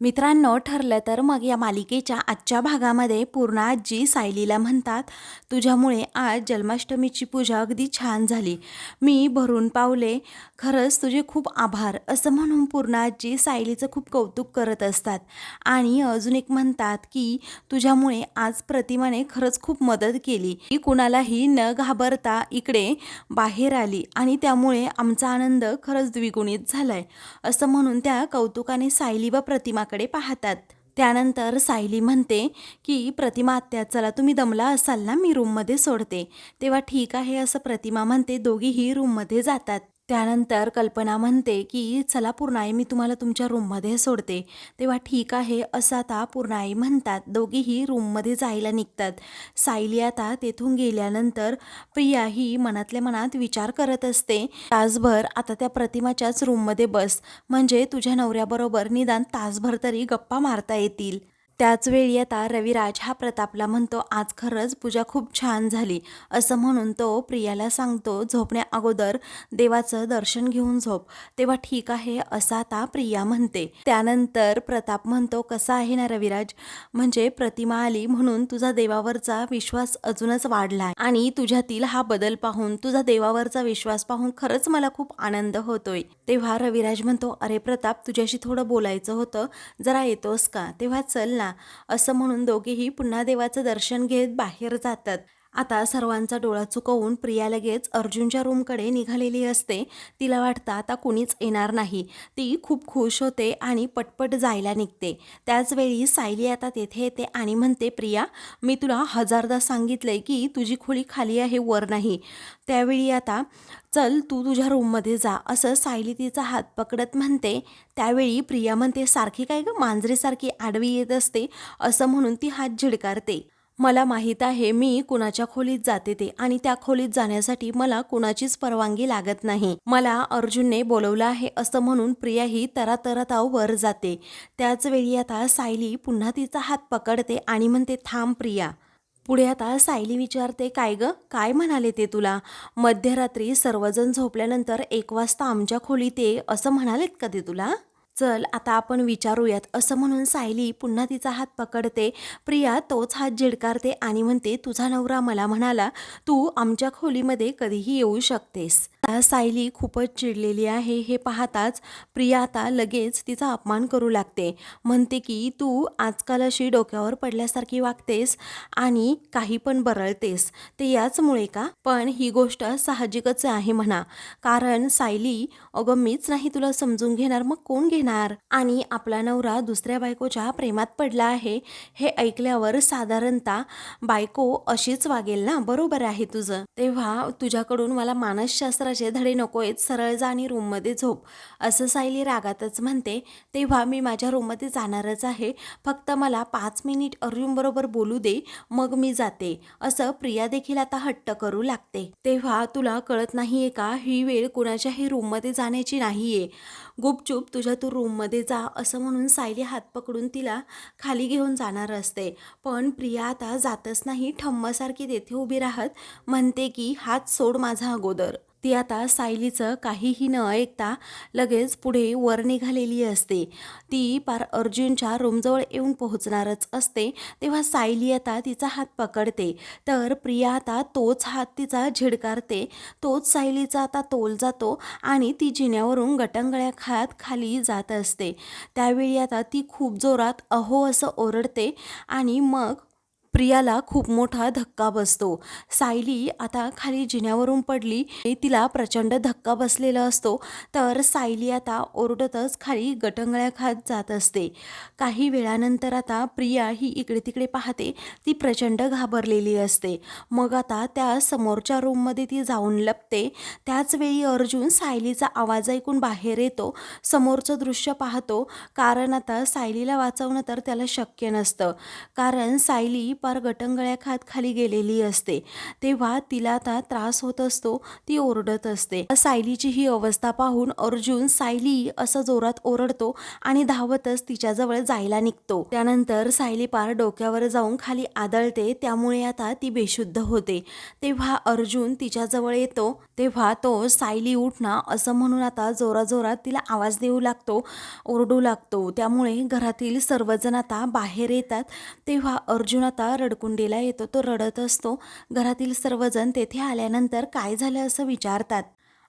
मित्रांनो ठरलं तर मग या मालिकेच्या आजच्या भागामध्ये पूर्ण आजी सायलीला म्हणतात तुझ्यामुळे आज जन्माष्टमीची पूजा अगदी छान झाली. मी भरून पावले. खरंच तुझे खूप आभार. असं म्हणून पूर्ण आजी सायलीचं खूप कौतुक करत असतात. आणि अजून एक म्हणतात की तुझ्यामुळे आज प्रतिमाने खरंच खूप मदत केली. ती कुणालाही न घाबरता इकडे बाहेर आली आणि त्यामुळे आमचा आनंद खरंच द्विगुणित झालाय. असं म्हणून त्या कौतुकाने सायली व प्रतिमा प्रतिमाकडे पाहतात. त्यानंतर सायली म्हणते की प्रतिमा आत्या चला तुम्ही दमला असाल ना मी रूममध्ये सोडते. तेव्हा ठीक आहे असं प्रतिमा म्हणते दोघीही रूममध्ये जातात. त्यानंतर कल्पना म्हणते की चला पूर्णाई मी तुम्हाला तुमच्या रूममध्ये सोडते. तेव्हा ठीक आहे असं आता पूर्णाई म्हणतात. दोघीही रूममध्ये जायला निघतात. सायली आता तेथून गेल्यानंतर प्रिया ही मनातल्या मनात विचार करत असते. तासभर आता त्या प्रतिमाच्याच रूममध्ये बस. म्हणजे तुझ्या नवऱ्याबरोबर निदान तासभर तरी गप्पा मारता येतील. त्याच वेळी आता रविराज हा प्रतापला म्हणतो आज खरंच पूजा खूप छान झाली असं म्हणून तो प्रियाला सांगतो झोपण्या अगोदर देवाचं दर्शन घेऊन झोप तेव्हा ठीक आहे असं आता प्रिया म्हणते. त्यानंतर प्रताप म्हणतो कसा आहे ना रविराज? म्हणजे प्रतिमा आली म्हणून तुझा देवावरचा विश्वास अजूनच वाढला आणि तुझ्यातील हा बदल पाहून तुझा देवावरचा विश्वास पाहून खरंच मला खूप आनंद होतोय. तेव्हा रविराज म्हणतो अरे प्रताप तुझ्याशी थोडं बोलायचं होतं जरा येतोस का? तेव्हा चल ना. असं म्हणून दोघेही पुन्हा देवाचं दर्शन घेत बाहेर जातात. आता सर्वांचा डोळा चुकवून प्रिया लगेच अर्जुनच्या रूमकडे निघालेली असते. तिला वाटतं आता कुणीच येणार नाही. ती खूप खुश होते आणि पटपट जायला निघते. त्याचवेळी सायली आता तेथे येते आणि म्हणते प्रिया मी तुला हजारदा सांगितलंय की तुझी खोली खाली आहे वर नाही. त्यावेळी आता चल तू तुझ्या रूममध्ये जा असं सायली तिचा हात पकडत म्हणते. त्यावेळी प्रिया म्हणते सारखी काय ग? मांजरीसारखी आडवी येत असते असं म्हणून ती हात झिडकारते. मला माहीत आहे मी कुणाच्या खोलीत जाते ते आणि त्या खोलीत जाण्यासाठी मला कुणाचीच परवानगी लागत नाही. मला अर्जुनने बोलवलं आहे असं म्हणून प्रिया ही तरातरताव वर जाते. त्याच वेळी आता सायली पुन्हा तिचा हात पकडते आणि म्हणते थांब प्रिया. पुढे आता सायली विचारते काय ग? काय म्हणाले ते तुला? मध्यरात्री सर्वजण झोपल्यानंतर एक वाजता आमच्या खोलीत ये असं म्हणालेत का ते तुला? चल आता आपण विचारूयात. असं म्हणून सायली पुन्हा तिचा हात पकडते. प्रिया तोच हात झिडकारते आणि म्हणते तुझा नवरा मला म्हणाला तू आमच्या खोलीमध्ये कधीही येऊ शकतेस. आता सायली खूपच चिडलेली आहे. हे पाहताच प्रिया आता लगेच तिचा अपमान करू लागते. म्हणते की तू आजकाल अशी डोक्यावर पडल्यासारखी वागतेस आणि काही पण बरळतेस. ते याचमुळे का? पण ही गोष्ट साहजिकच आहे म्हणा. कारण सायली अगं मीच नाही तुला समजून घेणार मग कोण घेणार? आणि आपला नवरा दुसऱ्या बायकोच्या प्रेमात पडला आहे. हे ऐकल्यावर साधारणतः बायको अशीच वागेल ना? बरोबर आहे तुझं. तेव्हा तुझ्याकडून मला माझे धडे नको आहेत सरळ जा आणि रूममध्ये झोप असं सायली रागातच म्हणते. तेव्हा मी माझ्या रूममध्ये जाणारच आहे. फक्त मला पाच मिनिट अर्जुनबरोबर बोलू दे मग मी जाते. असं प्रिया देखील आता हट्ट करू लागते. तेव्हा तुला कळत नाहीये का? ही वेळ कुणाच्याही रूममध्ये जाण्याची नाहीये. गुपचूप तुझ्या तू रूममध्ये जा असं म्हणून सायली हात पकडून तिला खाली घेऊन जाणार असते. पण प्रिया आता जातच नाही ठम्मसारखी तेथे उभी राहत म्हणते की हात सोड माझा अगोदर. ती आता सायलीचं काहीही न ऐकता लगेच पुढे वर निघालेली असते. ती पार अर्जुनच्या रूमजवळ येऊन पोहोचणारच असते तेव्हा सायली आता तिचा हात पकडते. तर प्रिया आता तोच हात तिचा झिडकारते. तोच सायलीचा आता तोल जातो आणि ती जिन्यावरून गटंगळ्या खात खाली जात असते. त्यावेळी आता ती खूप जोरात अहो असं ओरडते आणि मग प्रियाला खूप मोठा धक्का बसतो. सायली आता खाली जिन्यावरून पडली. तिला प्रचंड धक्का बसलेला असतो. तर सायली आता ओरडतच खाली गटंगळ्या खात जात असते. काही वेळानंतर आता प्रिया ही इकडे तिकडे पाहते. ती प्रचंड घाबरलेली असते. मग आता त्या समोरच्या रूममध्ये ती जाऊन लपते. त्याचवेळी अर्जुन सायलीचा आवाज ऐकून बाहेर येतो. समोरचं दृश्य पाहतो. कारण आता सायलीला वाचवणं तर त्याला शक्य नसतं. कारण सायली पार गटंगळ्या खात खाली गेलेली असते. तेव्हा तिला आता त्रास होत असतो ती ओरडत असते. सायलीची ही अवस्था पाहून अर्जुन सायली असं जोरात ओरडतो आणि धावतच तिच्याजवळ जायला निघतो. त्यानंतर सायली पार डोक्यावर जाऊन खाली आदळते त्यामुळे आता ती बेशुद्ध होते. तेव्हा अर्जुन तिच्याजवळ येतो तेव्हा तो सायली उठ ना असं म्हणून आता जोराजोरात तिला आवाज देऊ लागतो ओरडू लागतो. त्यामुळे घरातील सर्वजण आता बाहेर येतात. तेव्हा अर्जुन आता रडकुंडीला येतो. तो रडत असतो. घरातील सर्वजण तेथे आल्यानंतर काय झालं असं विचारतात.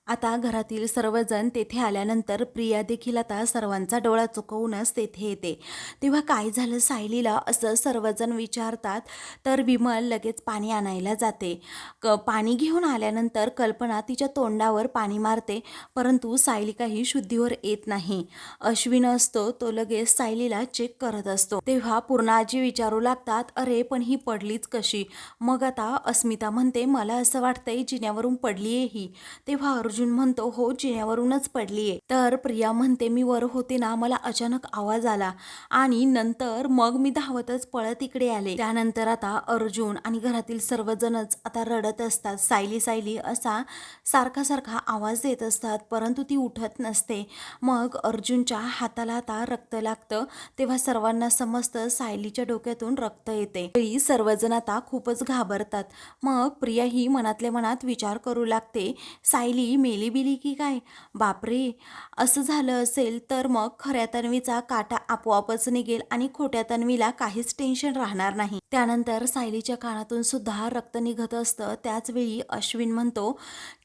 आता घरातील सर्वजण तेथे आल्यानंतर प्रिया देखील आता सर्वांचा डोळा चुकवूनच तेथे येते. तेव्हा काय झालं सायलीला असं सर्वजण विचारतात तर विमल लगेच पाणी आणायला जाते. क पाणी घेऊन आल्यानंतर कल्पना तिच्या तोंडावर पाणी मारते परंतु सायली काही शुद्धीवर येत नाही. अश्विन असतो तो लगेच सायलीला चेक करत असतो. तेव्हा पूर्ण आजी विचारू लागतात अरे पण ही पडलीच कशी? मग आता अस्मिता म्हणते मला असं वाटतंय जिन्यावरून पडलीये ही. तेव्हा अर्जुन अर्जुन म्हणतो हो जिन्यावरूनच पडलीये. तर प्रिया म्हणते मी वर होते ना मला अचानक आवाज आला आणि नंतर मग मी धावतच पळत इकडे आले. त्यानंतर आता अर्जुन आणि घरातील सर्वजणच आता रडत असतात. सायली सायली असा सारखा सारखा आवाज देत असतात परंतु ती उठत नसते. मग अर्जुनच्या हाताला आता रक्त लागतं तेव्हा सर्वांना समजतं सायलीच्या डोक्यातून रक्त येते. सर्वजण आता खूपच घाबरतात. मग प्रिया ही मनातल्या मनात विचार करू लागते सायली मेली बिली की काय? बापरे! असं झालं असेल तर मग खऱ्या तन्वीचा काटा आपोआपच निघेल आणि खोट्या तन्वीला काहीच टेन्शन राहणार नाही. त्यानंतर सायलीच्या कानातून सुद्धा रक्त निघत असतं. त्याचवेळी अश्विन म्हणतो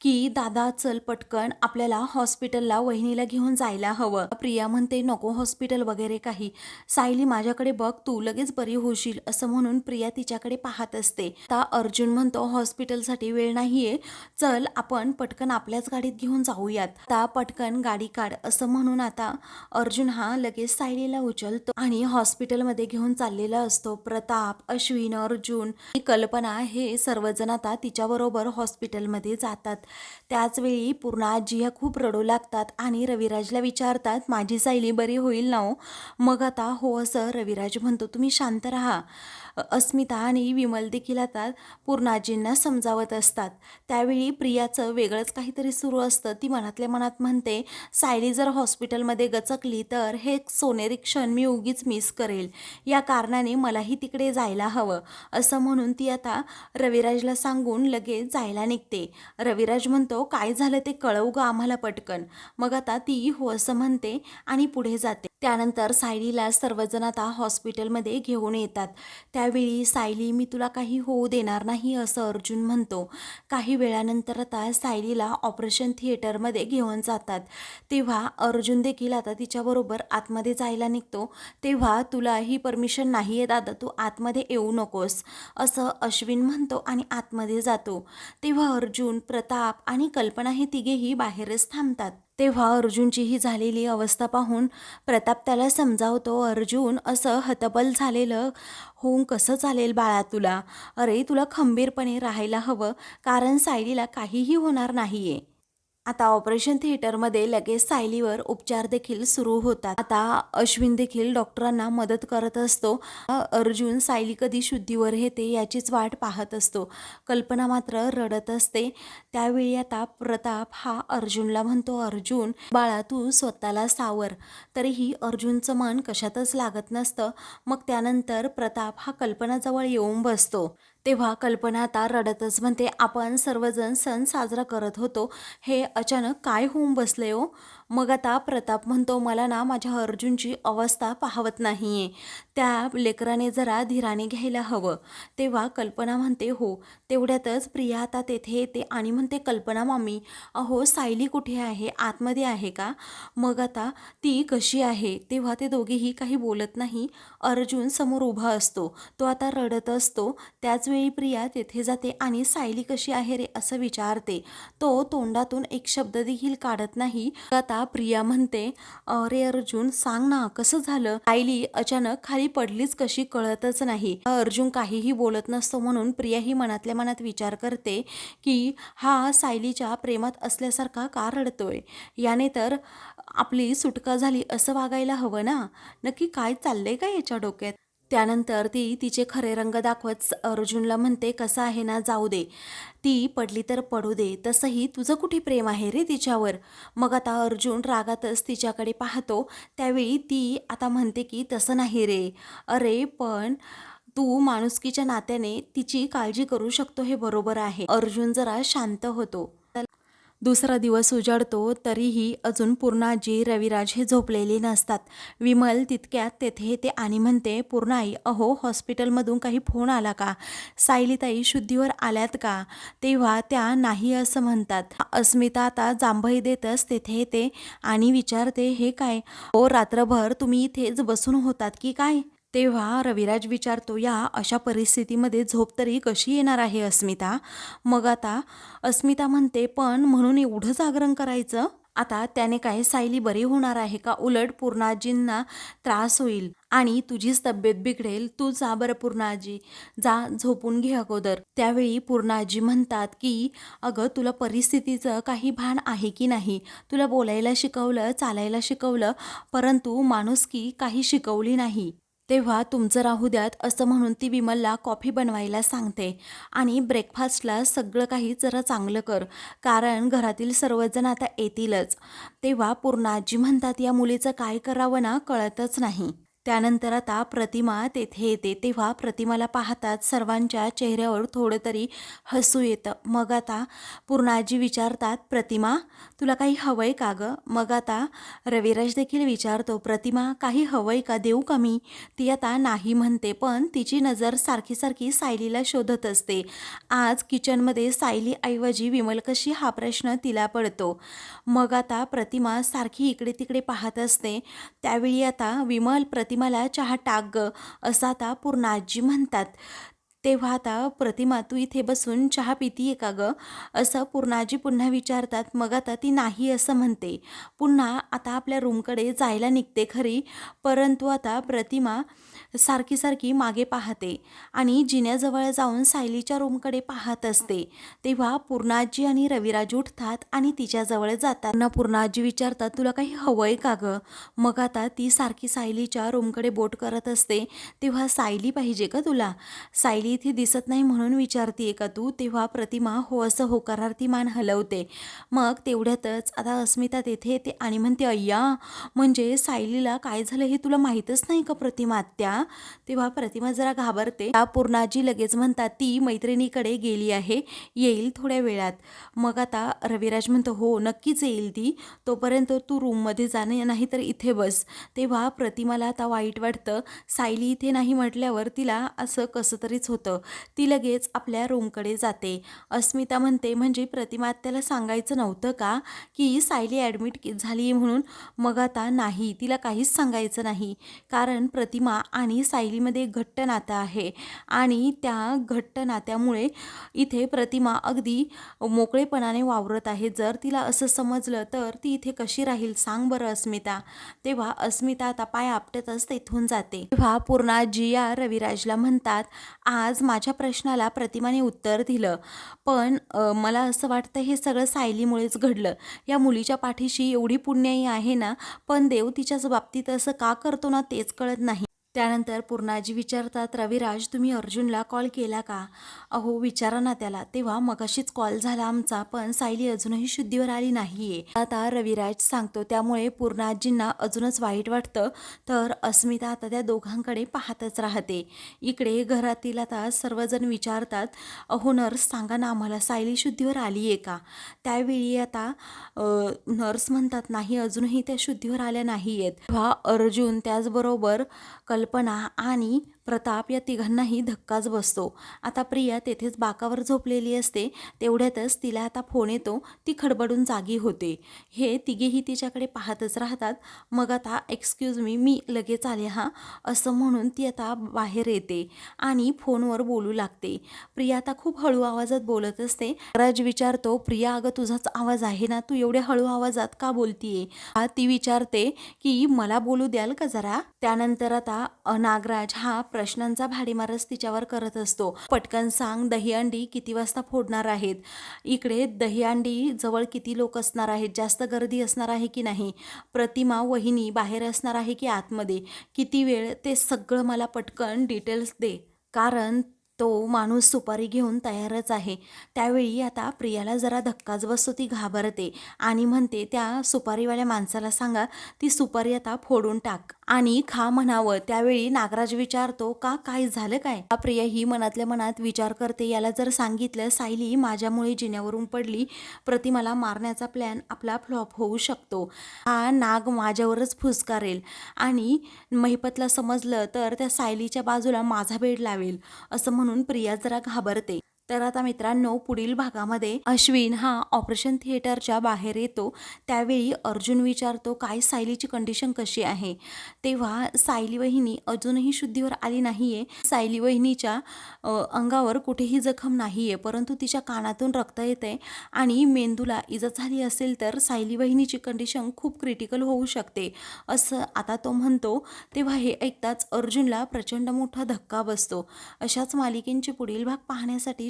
की दादा चल पटकन आपल्याला हॉस्पिटलला वहिनीला घेऊन जायला हवं. प्रिया म्हणते नको हॉस्पिटल वगैरे काही. सायली माझ्याकडे बघ तू लगेच बरी होशील असं म्हणून प्रिया तिच्याकडे पाहत असते. आता अर्जुन म्हणतो हॉस्पिटलसाठी वेळ नाहीये. चल आपण पटकन आपल्याच गाडीत घेऊन जाऊयात. आता पटकन गाडी काढ असं म्हणून आता अर्जुन हा लगेच सायलीला उचलतो आणि हॉस्पिटलमध्ये घेऊन चाललेला असतो. प्रताप अश्विन अर्जुन ही कल्पना हे सर्वजण आता तिच्याबरोबर हॉस्पिटलमध्ये जातात. त्याचवेळी पूर्ण आजी ह्या खूप रडू लागतात आणि रविराजला विचारतात माझी सायली बरी होईल ना हो? मग आता हो असं रविराज म्हणतो तुम्ही शांत राहा. अस्मिता आणि विमल देखील आता पूर्णाजींना समजावत असतात. त्यावेळी प्रियाचं वेगळंच काहीतरी सुरू असतं. ती मनातल्या मनात म्हणते सायली जर हॉस्पिटलमध्ये गचकली तर हे सोनेरी क्षण मी उगीच मिस करेल. या कारणाने मलाही तिकडे जायला हवं. असं म्हणून ती आता रविराजला सांगून लगेच जायला निघते. रविराज म्हणतो काय झालं ते कळवू ग आम्हाला पटकन. मग आता ती हो असं म्हणते आणि पुढे जाते. त्यानंतर सायलीला सर्वजण आता हॉस्पिटलमध्ये घेऊन येतात. त्यावेळी सायली मी तुला काही होऊ देणार नाही असं अर्जुन म्हणतो. काही वेळानंतर आता सायलीला ऑपरेशन थिएटरमध्ये घेऊन जातात. तेव्हा अर्जुन देखील आता तिच्याबरोबर आतमध्ये जायला निघतो. तेव्हा तुला ही परमिशन नाही आहे दादा तू आतमध्ये येऊ नकोस असं अश्विन म्हणतो आणि आतमध्ये जातो. तेव्हा अर्जुन प्रताप आणि कल्पना हे तिघेही बाहेरच थांबतात. तेव्हा अर्जुनची ही झालेली अवस्था पाहून प्रताप त्याला समजावतो अर्जुन असं हतबल झालेलं होऊन कसं चालेल बाळा तुला? अरे तुला खंबीरपणे राहायला हवं कारण सायलीला काहीही होणार नाही आहे आता ऑपरेशन थिएटरमध्ये लगेच सायलीवर उपचार देखील सुरू होतात. आता अश्विन देखील डॉक्टरांना मदत करत असतो. अर्जुन सायली कधी शुद्धीवर येते याचीच वाट पाहत असतो. कल्पना मात्र रडत असते. त्यावेळी आता प्रताप हा अर्जुनला म्हणतो अर्जुन बाळा तू स्वतःला सावर. तरीही अर्जुनचं मन कशातच लागत नसतं. मग त्यानंतर प्रताप हा कल्पनाजवळ येऊन बसतो. तेव्हा कल्पना आता रडतच म्हणते आपण सर्वजण सण साजरा करत होतो. हे अचानक काय होऊन बसले हो? मग आता प्रताप म्हणतो मला ना माझ्या अर्जुनची अवस्था पाहवत आहे त्या लेकराने जरा धीराने घ्यायला हवं. तेव्हा कल्पना म्हणते हो तेवढ्यातच प्रिया आता तेथे येते आणि म्हणते कल्पना मामी अहो सायली कुठे आहे? आतमध्ये आहे का? मग आता ती कशी आहे? तेव्हा ते दोघेही काही बोलत नाही. अर्जुन समोर उभा असतो. तो आता रडत असतो. त्याचवेळी प्रिया तेथे जाते आणि सायली कशी आहे रे? असं विचारते. तो तोंडातून एक शब्द देखील काढत नाही. आता प्रिया म्हणते अरे अर्जुन सांग ना कसं झालं? सायली अचानक खाली पडलीच कशी कळतच नाही. अर्जुन काहीही बोलत नसतो म्हणून प्रिया ही मनातल्या मनात विचार करते की हा सायलीच्या प्रेमात असल्यासारखा का रडतोय? याने तर आपली सुटका झाली असं वागायला हवं ना? नक्की काय चाललंय का याच्या डोक्यात? त्यानंतर ती तिचे खरे रंग दाखवत अर्जुनला म्हणते कसं आहे ना जाऊ दे. ती पडली तर पडू दे. तसंही तुझं कुठे प्रेम आहे रे तिच्यावर? मग आता अर्जुन रागातच तिच्याकडे पाहतो. त्यावेळी ती आता म्हणते की तसं नाही रे. अरे पण तू माणुसकीच्या नात्याने तिची काळजी करू शकतो हे बरोबर आहे. अर्जुन जरा शांत होतो. दुसरा दिवस उजाडतो तरीही अजून पूर्णाजी रविराज हे झोपलेले नसतात. विमल तितक्यात तेथे येते आणि म्हणते पूर्णाई अहो हॉस्पिटलमधून काही फोन आला का? सायलीताई शुद्धीवर आल्यात का? तेव्हा त्या नाही असं म्हणतात. अस्मिता आता जांभई देतच तेथे येते आणि विचारते हे काय? हो रात्रभर तुम्ही इथेच बसून होतात की काय? तेव्हा रविराज विचारतो या अशा परिस्थितीमध्ये झोप तरी कशी येणार आहे अस्मिता? मग आता अस्मिता म्हणते पण म्हणून एवढं जागरण करायचं? आता त्याने काय सायली बरी होणार आहे का? उलट पूर्णाजींना त्रास होईल आणि तुझीच तब्येत बिघडेल. तू जा बरं पूर्णाजी जा झोपून घे अगोदर. त्यावेळी पूर्णाजी म्हणतात की अगं तुला परिस्थितीचं काही भान आहे की नाही? तुला बोलायला शिकवलं चालायला शिकवलं परंतु माणुसकी काही शिकवली नाही. तेव्हा तुमचं राहू द्यात असं म्हणून ती विमलला कॉफी बनवायला सांगते. आणि ब्रेकफास्टला सगळं काही जरा चांगलं कर कारण घरातील सर्वजण आता येतीलच. तेव्हा पूर्ण आजी म्हणतात या मुलीचं काय करावं ना कळतच नाही. त्यानंतर आता प्रतिमा तेथे येते. तेव्हा प्रतिमाला पाहताच सर्वांच्या चेहऱ्यावर थोडं तरी हसू येतं. मग आता पूर्णाजी विचारतात प्रतिमा तुला काही हवंय का गं? मग आता रविराज देखील विचारतो प्रतिमा काही हवंय का? देऊ का मी? ती आता नाही म्हणते पण तिची नजर सारखी सारखी सायलीला शोधत असते. आज किचनमध्ये सायली ऐवजी विमल कशी हा प्रश्न तिला पडतो. मग आता प्रतिमा सारखी इकडे तिकडे पाहत असते. त्यावेळी आता विमल प्रति प्रतिमाला चहा टाक ग असं आता पूर्ण आजी म्हणतात. तेव्हा आता प्रतिमा तू इथे बसून चहा पितीये का गं? असं पूर्णाजी पुन्हा विचारतात. मग आता ती नाही असं म्हणते. पुन्हा आता आपल्या रूमकडे जायला निघते खरी. परंतु आता प्रतिमा सारखी सारखी मागे पाहते आणि जिन्याजवळ जाऊन सायलीच्या रूमकडे पाहत असते. तेव्हा पूर्णाजी आणि रविराज उठतात आणि तिच्याजवळ जातात. ना पूर्णाजी विचारतात तुला काही हवंय का गं? मग आता ती सारखी सायलीच्या रूमकडे बोट करत असते. तेव्हा सायली पाहिजे का तुला? सायली इथे दिसत नाही म्हणून विचारतीये का तू? तेव्हा प्रतिमा हो असं होकारार्थी मान हलवते. मग तेवढ्यातच आता अस्मिता तेथे येते आणि म्हणते अय्या म्हणजे सायलीला काय झालं हे तुला माहीतच नाही का प्रतिमा आत्या? तेव्हा प्रतिमा जरा घाबरते. त्या पूर्णाजी लगेच म्हणतात ती मैत्रिणीकडे गेली आहे येईल थोड्या वेळात. मग आता रविराज म्हणतो हो नक्कीच येईल ती. तोपर्यंत तू रूममध्ये जाणे नाही तर इथे बस. तेव्हा प्रतिमाला आता वाईट वाटतं. सायली इथे नाही म्हटल्यावर तिला असं कसं तरीच होतं. ती लगेच आपल्या रूमकडे जाते. अस्मिता म्हणते म्हणजे प्रतिमा त्याला सांगायचं नव्हतं का की सायली ॲडमिट झाली म्हणून? मग आता नाही तिला काहीच सांगायचं नाही. कारण प्रतिमा आणि सायलीमध्ये घट्ट नातं आहे आणि त्या घट्ट नात्यामुळे इथे प्रतिमा अगदी मोकळेपणाने वावरत आहे. जर तिला असं समजलं तर ती इथे कशी राहील सांग बरं अस्मिता. तेव्हा अस्मिता आता पाय आपटतच तेथून जाते. तेव्हा पूर्णा जिया रविराजला म्हणतात आज आज माझ्या प्रश्नाला प्रतिमाने उत्तर दिलं. पण मला असं वाटतं हे सगळं सायलीमुळेच घडलं. या मुलीच्या पाठीशी एवढी पुण्याई आहे ना पण देव तिच्याच बाबतीत असं का करतो ना तेच कळत नाही. त्यानंतर पूर्णाजी विचारतात रविराज तुम्ही अर्जुनला कॉल केला का? अहो विचारा ना त्याला. तेव्हा मगाशीच कॉल झाला आमचा पण सायली अजूनही शुद्धीवर आली नाहीये. आता रविराज सांगतो त्यामुळे पूर्णाजींना अजूनच वाईट वाटतं तर अस्मिता आता त्या दोघांकडे पाहतच राहते. इकडे घरातील आता सर्वजण विचारतात अहो नर्स सांगा ना आम्हाला सायली शुद्धीवर आली आहे का? त्यावेळी आता नर्स म्हणतात नाही अजूनही त्या शुद्धीवर आल्या नाही आहेत तेव्हा अर्जुन त्याचबरोबर कल्पना आणि प्रताप या तिघांनाही धक्काच बसतो. आता प्रिया तेथेच बाकावर झोपलेली असते. तेवढ्यातच तिला आता फोन येतो. ती खडबडून जागी होते. हे तिघेही तिच्याकडे पाहतच राहतात. मग आता एक्सक्यूज मी मी लगेच आले हां असं म्हणून ती आता बाहेर येते आणि फोनवर बोलू लागते. प्रिया आता खूप हळू आवाजात बोलत असते. राज विचारतो प्रिया अगं तुझाच आवाज आहे ना? तू एवढ्या हळू आवाजात का बोलतीये? ती विचारते की मला बोलू द्याल का जरा? त्यानंतर आता नागराज हा प्रश्नांचा भाडीमारच तिच्यावर करत असतो. पटकन सांग दहीहंडी किती वाजता फोडणार आहेत? इकडे दहीहंडी जवळ किती लोक असणार आहेत? जास्त गर्दी असणार आहे की नाही? प्रतिमा वहिनी बाहेर असणार आहे की आतमध्ये? किती वेळ? ते सगळं मला पटकन डिटेल्स दे. कारण तो माणूस सुपारी घेऊन तयारच आहे. त्यावेळी आता प्रियाला जरा धक्काच बसतो ती घाबरते आणि म्हणते त्या सुपारीवाल्या माणसाला सांगा ती सुपारी आता फोडून टाक. आणि खा म्हणावं. त्यावेळी नागराज विचारतो का काय झालं काय? हा प्रिया ही मनातल्या मनात विचार करते याला जर सांगितलं सायली माझ्यामुळे जिन्यावरून पडली प्रतिमाला मारण्याचा प्लॅन आपला फ्लॉप होऊ शकतो. हा नाग माझ्यावरच फुसकारेल आणि महिपतला समजलं तर त्या सायलीच्या बाजूला माझा बेड लावेल असं म्हणून प्रिया जरा घाबरते. तर आता मित्रांनो पुढील भागामध्ये अश्विन हा ऑपरेशन थिएटरच्या बाहेर येतो. त्यावेळी अर्जुन विचारतो काय सायलीची कंडिशन कशी आहे? तेव्हा सायली वहिनी अजूनही शुद्धीवर आली नाही आहे सायली वहिनीच्या अंगावर कुठेही जखम नाही आहे परंतु तिच्या कानातून रक्त येते आणि मेंदूला इजा झाली असेल तर सायली वहिनीची कंडिशन खूप क्रिटिकल होऊ शकते. असं आता तो म्हणतो. तेव्हा हे ऐकताच अर्जुनला प्रचंड मोठा धक्का बसतो. अशाच मालिकेंचे पुढील भाग पाहण्यासाठी